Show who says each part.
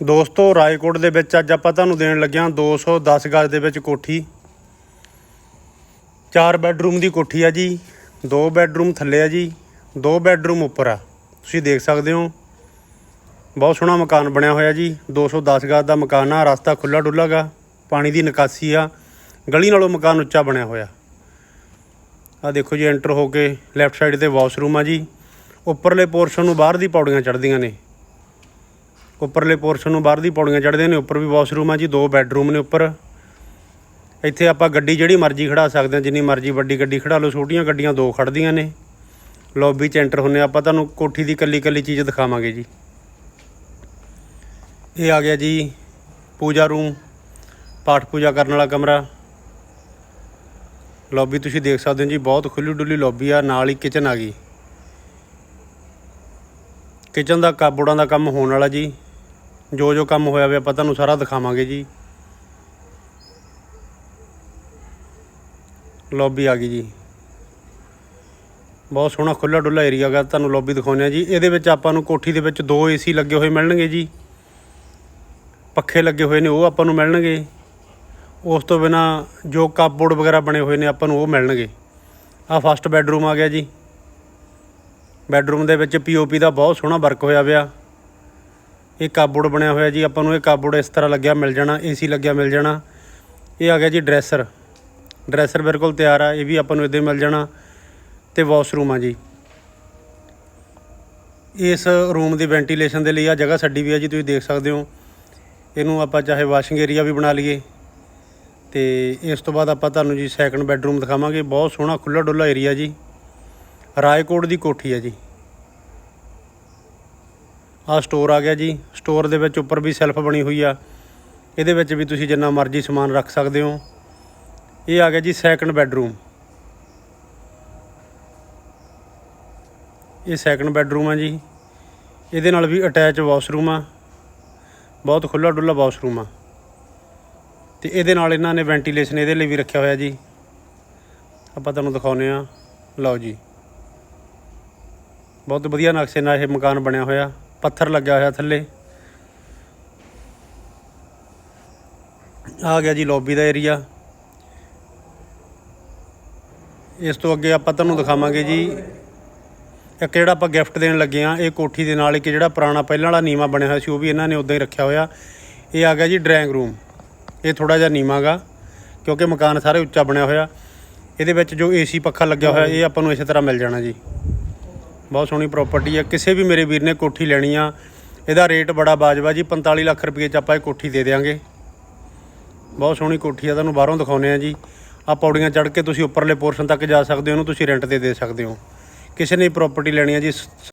Speaker 1: ਦੋਸਤੋ, ਰਾਏਕੋਟ ਦੇ ਵਿੱਚ ਅੱਜ ਆਪਾਂ ਤੁਹਾਨੂੰ ਦੇਣ ਲੱਗਿਆ 210 ਗਜ ਦੇ ਵਿੱਚ ਕੋਠੀ। ਚਾਰ ਬੈੱਡਰੂਮ ਦੀ ਕੋਠੀ ਆ ਜੀ, ਦੋ ਬੈੱਡਰੂਮ ਥੱਲੇ ਆ ਜੀ, ਦੋ ਬੈੱਡਰੂਮ ਉੱਪਰ ਆ। ਤੁਸੀਂ ਦੇਖ ਸਕਦੇ ਹੋ, ਬਹੁਤ ਸੋਹਣਾ ਮਕਾਨ ਬਣਿਆ ਹੋਇਆ ਜੀ 210 ਗਜ ਦਾ ਮਕਾਨ ਆ, ਰਸਤਾ ਖੁੱਲਾ ਡੁੱਲਾ ਗਾ, ਪਾਣੀ ਦੀ ਨਿਕਾਸੀ ਆ, ਗਲੀ ਨਾਲੋਂ ਮਕਾਨ ਉੱਚਾ ਬਣਿਆ ਹੋਇਆ। ਆ ਦੇਖੋ ਜੀ, ਐਂਟਰ ਹੋ ਕੇ ਲੈਫਟ ਸਾਈਡ ਤੇ ਵਾਸ਼ਰੂਮ ਆ ਜੀ, ਉੱਪਰਲੇ ਪੋਰਸ਼ਨ ਨੂੰ ਬਾਹਰ ਦੀ ਪੌੜੀਆਂ ਚੜ੍ਹਦੀਆਂ ਨੇ। ਉੱਪਰਲੇ ਪੋਰਸ਼ਨ ਨੂੰ ਬਾਹਰ ਦੀ ਪੌੜੀਆਂ ਚੜ੍ਹਦੇ ਨੇ, ਉੱਪਰ ਵੀ ਵਾਸ਼ਰੂਮ ਆ ਜੀ, ਦੋ ਬੈੱਡਰੂਮ ਨੇ ਉੱਪਰ। ਇੱਥੇ ਆਪਾਂ ਗੱਡੀ ਜਿਹੜੀ ਮਰਜ਼ੀ ਖੜਾ ਸਕਦੇ ਹਾਂ, ਜਿੰਨੀ ਮਰਜ਼ੀ ਵੱਡੀ ਗੱਡੀ ਖੜਾ ਲਓ, ਛੋਟੀਆਂ ਗੱਡੀਆਂ ਦੋ ਖੜਦੀਆਂ ਨੇ। ਲੌਬੀ 'ਚ ਐਂਟਰ ਹੁੰਨੇ ਆਪਾਂ ਤੁਹਾਨੂੰ ਕੋਠੀ ਦੀ ਕੱਲੀ ਕੱਲੀ ਚੀਜ਼ ਦਿਖਾਵਾਂਗੇ ਜੀ। ਇਹ ਆ ਗਿਆ ਜੀ, ਪੂਜਾ ਰੂਮ ਪਾਠ ਪੂਜਾ ਕਰਨ ਵਾਲਾ ਕਮਰਾ। ਲੌਬੀ ਤੁਸੀਂ ਦੇਖ ਸਕਦੇ ਹੋ ਜੀ, ਬਹੁਤ ਖੁੱਲੀ ਡੁੱਲੀ ਲੌਬੀ ਆ, ਨਾਲ ਹੀ ਕਿਚਨ ਆ ਗਈ। ਕਿਚਨ ਦਾ ਕਾਬੋੜਾਂ ਦਾ ਕੰਮ ਹੋਣ ਵਾਲਾ ਜੀ। ਜੋ ਜੋ ਕੰਮ ਹੋਇਆ ਵੇ ਆਪਾਂ ਤੁਹਾਨੂੰ ਸਾਰਾ ਦਿਖਾਵਾਂਗੇ ਜੀ। ਲੌਬੀ ਆ ਗਈ ਜੀ। ਬਹੁਤ ਸੋਹਣਾ ਖੁੱਲਾ ਡੁੱਲਾ ਏਰੀਆ ਗਾ ਤੁਹਾਨੂੰ ਲੌਬੀ ਦਿਖਾਉਂਦੇ ਆ ਜੀ। ਇਹਦੇ ਵਿੱਚ ਆਪਾਂ ਨੂੰ ਕੋਠੀ ਦੇ ਵਿੱਚ ਦੋ ਏਸੀ ਲੱਗੇ ਹੋਏ ਮਿਲਣਗੇ ਜੀ। ਪੱਖੇ ਲੱਗੇ ਹੋਏ ਨੇ, ਉਹ ਆਪਾਂ ਨੂੰ ਮਿਲਣਗੇ। ਉਸ ਤੋਂ ਬਿਨਾ ਜੋ ਕਾਪਬੋਰਡ ਵਗੈਰਾ ਬਣੇ ਹੋਏ ਨੇ, ਆਪਾਂ ਨੂੰ ਉਹ ਮਿਲਣਗੇ। ਆ ਫਸਟ ਬੈੱਡਰੂਮ ਆ ਗਿਆ ਜੀ। ਬੈੱਡਰੂਮ ਦੇ ਵਿੱਚ ਪੀਓਪੀ ਦਾ ਬਹੁਤ ਸੋਹਣਾ ਵਰਕ ਹੋਇਆ ਪਿਆ। ਇਹ ਕਾਪਬੋਰਡ ਬਣਿਆ ਹੋਇਆ ਜੀ, ਆਪਾਂ ਨੂੰ ਇਹ ਕਾਪਬੋਰਡ ਇਸ ਤਰ੍ਹਾਂ ਲੱਗਿਆ, ਮਿਲ ਜਾਣਾ, ਏਸੀ ਲੱਗਿਆ, ਮਿਲ ਜਾਣਾ। ਇਹ ਆ ਗਿਆ ਜੀ ਡਰੈਸਰ। ਡਰੈਸਰ ਬਿਲਕੁਲ ਤਿਆਰ ਆ, ਇਹ ਵੀ ਆਪਾਂ ਨੂੰ ਇੱਦਾਂ ਮਿਲ ਜਾਣਾ ਤੇ ਵਾਸ਼ਰੂਮ ਆ ਜੀ। ਇਸ ਰੂਮ ਦੀ ਵੈਂਟੀਲੇਸ਼ਨ ਦੇ ਲਈ ਆ ਜਗ੍ਹਾ ਛੱਡੀ ਵੀ ਆ ਜੀ, ਤੁਸੀਂ ਦੇਖ ਸਕਦੇ ਹੋ। ਇਹਨੂੰ ਆਪਾਂ ਚਾਹੇ ਵਾਸ਼ਿੰਗ ਏਰੀਆ ਵੀ ਬਣਾ ਲਈਏ। ਤੇ ਇਸ ਤੋਂ ਬਾਅਦ ਆਪਾਂ ਤੁਹਾਨੂੰ ਜੀ ਸੈਕੰਡ ਬੈੱਡਰੂਮ ਦਿਖਾਵਾਂਗੇ। ਬਹੁਤ ਸੋਹਣਾ ਖੁੱਲਾ ਡੁੱਲਾ ਏਰੀਆ ਜੀ। ਰਾਏਕੋਟ ਦੀ ਕੋਠੀ ਹੈ ਜੀ। ਆ ਸਟੋਰ ਆ ਗਿਆ ਜੀ। ਸਟੋਰ ਦੇ ਵਿੱਚ ਉੱਪਰ ਵੀ ਸੈਲਫ ਬਣੀ ਹੋਈ ਆ। ਇਹਦੇ ਵਿੱਚ ਵੀ ਤੁਸੀਂ ਜਿੰਨਾ ਮਰਜ਼ੀ ਸਮਾਨ ਰੱਖ ਸਕਦੇ ਹੋ। ਇਹ ਆ ਗਿਆ ਜੀ ਸੈਕੰਡ ਬੈੱਡਰੂਮ ਇਹ ਸੈਕੰਡ ਬੈੱਡਰੂਮ ਆ ਜੀ। ਇਹਦੇ ਨਾਲ ਵੀ ਅਟੈਚ ਵਾਸ਼ਰੂਮ ਆ। ਬਹੁਤ ਖੁੱਲਾ ਡੁੱਲਾ ਵਾਸ਼ਰੂਮ ਆ। ਤੇ ਇਹਦੇ ਨਾਲ ਇਹਨਾਂ ਨੇ ਵੈਂਟੀਲੇਸ਼ਨ ਇਹਦੇ ਲਈ ਵੀ ਰੱਖਿਆ ਹੋਇਆ ਜੀ। ਆਪਾਂ ਤੁਹਾਨੂੰ ਦਿਖਾਉਨੇ ਆ ਲਓ ਜੀ। ਬਹੁਤ ਵਧੀਆ ਨਕਸ਼ੇ ਨਾਲ ਇਹ ਮਕਾਨ ਬਣਿਆ ਹੋਇਆ। ਪੱਥਰ ਲੱਗਿਆ ਹੋਇਆ ਥੱਲੇ। ਆ ਗਿਆ ਜੀ ਲੌਬੀ ਦਾ ਏਰੀਆ ਇਸ ਤੋਂ ਅੱਗੇ ਆਪਾਂ ਤੁਹਾਨੂੰ ਦਿਖਾਵਾਂਗੇ ਜੀ, ਇੱਕ ਜਿਹੜਾ ਆਪਾਂ ਗਿਫਟ ਦੇਣ ਲੱਗੇ ਆ ਇਹ ਕੋਠੀ ਦੇ ਨਾਲ ਇੱਕ ਜਿਹੜਾ ਪੁਰਾਣਾ ਪਹਿਲਾਂ ਵਾਲਾ ਨੀਵਾ ਬਣਿਆ ਹੋਇਆ ਸੀ, ਉਹ ਵੀ ਇਹਨਾਂ ਨੇ ਉਦਾਂ ਹੀ ਰੱਖਿਆ ਹੋਇਆ। ਇਹ ਆ ਗਿਆ ਜੀ ਡਰਾਇੰਗ ਰੂਮ ਇਹ ਥੋੜਾ ਜਿਹਾ ਨੀਵਾਂ ਗਾ, ਕਿਉਂਕਿ ਮਕਾਨ ਸਾਰੇ ਉੱਚਾ ਬਣਿਆ ਹੋਇਆ। ਇਹਦੇ ਵਿੱਚ ਜੋ ਏਸੀ ਪੱਖਾ ਲੱਗਿਆ ਹੋਇਆ, ਇਹ ਆਪਾਂ ਨੂੰ ਇਸੇ ਤਰ੍ਹਾਂ ਮਿਲ ਜਾਣਾ ਜੀ। ਬਹੁਤ ਸੋਹਣੀ ਪ੍ਰਾਪਰਟੀ ਆ। ਕਿਸੇ ਵੀ ਮੇਰੇ ਵੀਰ ਨੇ ਕੋਠੀ ਲੈਣੀ ਆ, ਇਹਦਾ ਰੇਟ ਬੜਾ ਬਾਜਵਾ ਜੀ 45 ਲੱਖ ਰੁਪਏ ਚ ਆਪਾਂ ਇਹ ਕੋਠੀ ਦੇ ਦੇਵਾਂਗੇ ਬਹੁਤ ਸੋਹਣੀ ਕੋਠੀ ਆ, ਤੁਹਾਨੂੰ ਬਾਹਰੋਂ ਦਿਖਾਉਨੇ ਆ ਜੀ। ਆ ਪੌੜੀਆਂ ਚੜ੍ਹ ਕੇ ਤੁਸੀਂ ਉੱਪਰਲੇ ਪੋਰਸ਼ਨ ਤੱਕ ਜਾ ਸਕਦੇ ਹੋ, ਉਹਨੂੰ ਤੁਸੀਂ ਰੈਂਟ ਤੇ ਦੇ ਸਕਦੇ ਹੋ। ਕਿਸੇ ਨੇ ਪ੍ਰਾਪਰਟੀ ਲੈਣੀ ਆ ਜੀ ਸ-